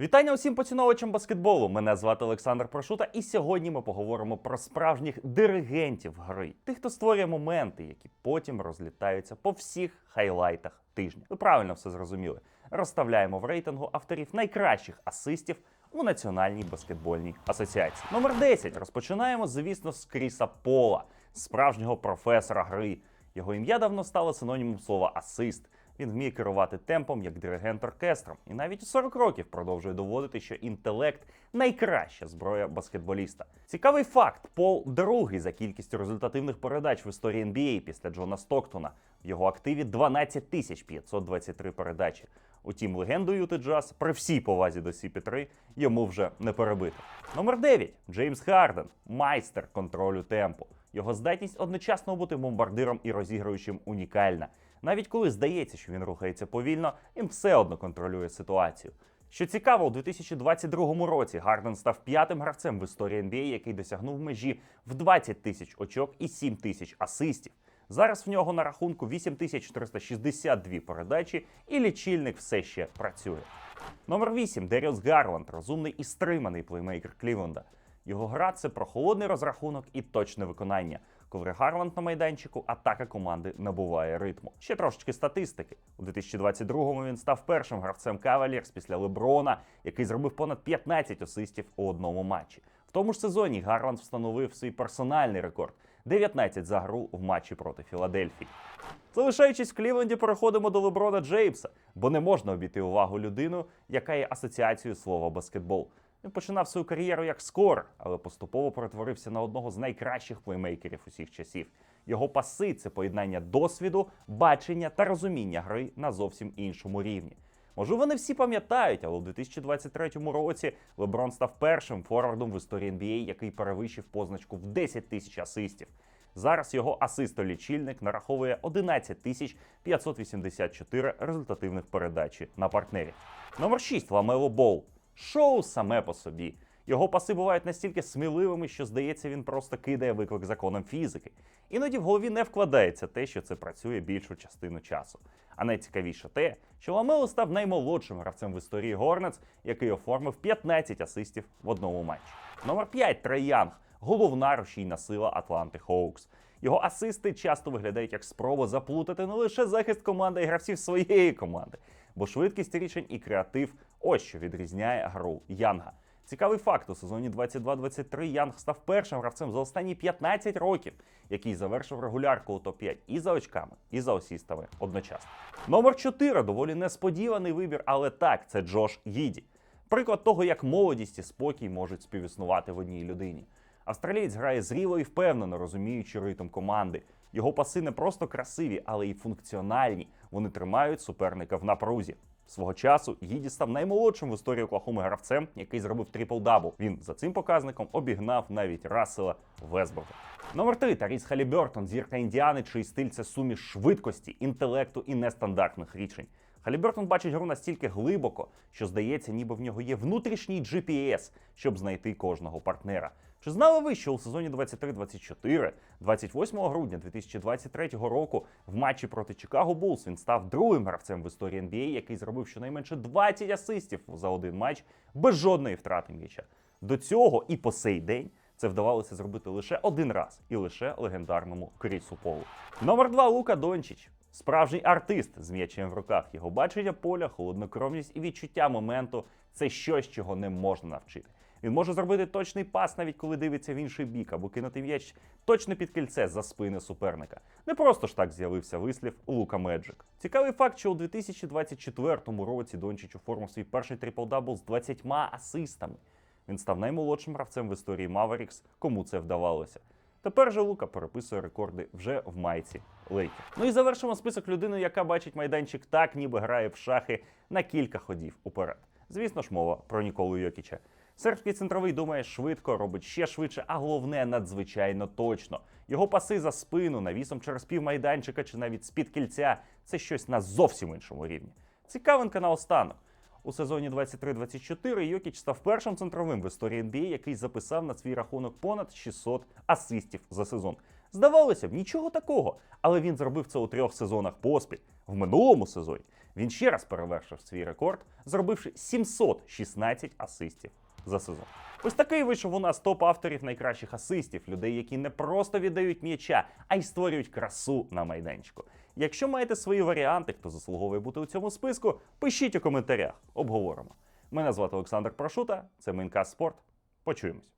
Вітання усім поціновувачам баскетболу. Мене звати Олександр Прошута, і сьогодні ми поговоримо про справжніх диригентів гри, тих, хто створює моменти, які потім розлітаються по всіх хайлайтах тижня. Ви правильно все зрозуміли. Розставляємо в рейтингу авторів найкращих асистів у Національній баскетбольній асоціації. Номер 10. Розпочинаємо, звісно, з Кріса Пола, справжнього професора гри. Його ім'я давно стало синонімом слова асист. Він вміє керувати темпом як диригент оркестром, і навіть у 40 років продовжує доводити, що інтелект найкраща зброя баскетболіста. Цікавий факт: Пол другий за кількістю результативних передач в історії NBA після Джона Стоктона. В його активі 12 тисяч 523 передачі. Утім, легенду Юти Джаз при всій повазі до CP3 йому вже не перебити. Номер 9. Джеймс Харден, майстер контролю темпу. Його здатність одночасно бути бомбардиром і розігруючим унікальна. Навіть коли здається, що він рухається повільно, він все одно контролює ситуацію. Що цікаво, у 2022 році Гарден став п'ятим гравцем в історії NBA, який досягнув межі в 20 тисяч очок і 7 тисяч асистів. Зараз в нього на рахунку 8462 передачі, і лічильник все ще працює. Номер 8. Деріус Гарланд, розумний і стриманий плеймейкер Клівленда. Його гра це про холодний розрахунок і точне виконання. Коли Гарланд на майданчику, атака команди набуває ритму. Ще трошечки статистики. У 2022-му він став першим гравцем Кавалірс після Леброна, який зробив понад 15 асистів у одному матчі. В тому ж сезоні Гарланд встановив свій персональний рекорд 19 за гру в матчі проти Філадельфії. Залишаючись в Клівленді, переходимо до Леброна Джеймса, бо не можна обійти увагу людину, яка є асоціацією слова баскетбол. Він починав свою кар'єру як скор, але поступово перетворився на одного з найкращих плеймейкерів усіх часів. Його паси це поєднання досвіду, бачення та розуміння гри на зовсім іншому рівні. Можливо, не всі пам'ятають, але у 2023 році Леброн став першим форвардом в історії NBA, який перевищив позначку в 10 тисяч асистів. Зараз його асистолічильник нараховує 11 тисяч 584 результативних передачі на партнері. Номер 6. Ламело Бол. Шоу саме по собі. Його паси бувають настільки сміливими, що здається, він просто кидає виклик законам фізики. Іноді в голові не вкладається те, що це працює більшу частину часу. А найцікавіше те, що Ламело став наймолодшим гравцем в історії Горнец, який оформив 15 асистів в одному матчі. Номер 5 Трей Янг, головна рушійна сила Атланти Хоукс. Його асисти часто виглядають як спроба заплутати не лише захист команди, й гравців своєї команди, бо швидкість рішень і креатив ось що відрізняє гру Янга. Цікавий факт: у сезоні 22-23 Янг став першим гравцем за останні 15 років, який завершив регулярку у топ-5 і за очками, і за осістами одночасно. Номер 4 доволі несподіваний вибір, але так, це Джош Гіді. Приклад того, як молодість і спокій можуть співіснувати в одній людині. Австралієць грає зріло і впевнено, розуміючи ритм команди. Його паси не просто красиві, але й функціональні. Вони тримають суперника в напрузі. Свого часу Гіді став наймолодшим в історії Оклахоми гравцем, який зробив трипл-дабл. Він за цим показником обігнав навіть Рассела Весбурга. Номер 3 Таріс Халібертон, зірка індіани, чий стиль це суміш швидкості, інтелекту і нестандартних рішень. Халібертон бачить гру настільки глибоко, що здається, ніби в нього є внутрішній GPS, щоб знайти кожного партнера. Чи знали ви, що у сезоні 23-24, 28 грудня 2023 року в матчі проти Чикаго Булс він став другим гравцем в історії NBA, який зробив щонайменше 20 асистів за один матч без жодної втрати м'яча. До цього і по сей день це вдавалося зробити лише один раз і лише легендарному Крісу Полу. Номер 2 Лука Дончич. Справжній артист з м'ячем в руках. Його бачення поля, холоднокровність і відчуття моменту це щось, чого не можна навчити. Він може зробити точний пас, навіть коли дивиться в інший бік, або кинути м'яч точно під кільце за спини суперника. Не просто ж так з'явився вислів Лука Меджик. Цікавий факт, що у 2024 році Дончич оформив свій перший трипл-дабл з 20 асистами. Він став наймолодшим гравцем в історії Mavericks, кому це вдавалося. Тепер же Лука переписує рекорди вже в майці Лейкер. Ну і завершимо список людини, яка бачить майданчик так, ніби грає в шахи на кілька ходів уперед. Звісно ж, мова про Ніколу Йокіча. Сербський центровий думає швидко, робить ще швидше, а головне надзвичайно точно. Його паси за спину, навісом через пів майданчика чи навіть з-під кільця це щось на зовсім іншому рівні. Цікавинка наостанок. У сезоні 23-24 Йокіч став першим центровим в історії NBA, який записав на свій рахунок понад 600 асистів за сезон. Здавалося б, нічого такого, але він зробив це у трьох сезонах поспіль. В минулому сезоні Він ще раз перевершив свій рекорд, зробивши 716 асистів за сезон. Ось такий вийшов у нас топ авторів найкращих асистів, людей, які не просто віддають м'яча, а й створюють красу на майданчику. Якщо маєте свої варіанти, хто заслуговує бути у цьому списку, пишіть у коментарях, обговоримо. Мене звати Олександр Прошута, це Мейнкаст Спорт. Почуємось.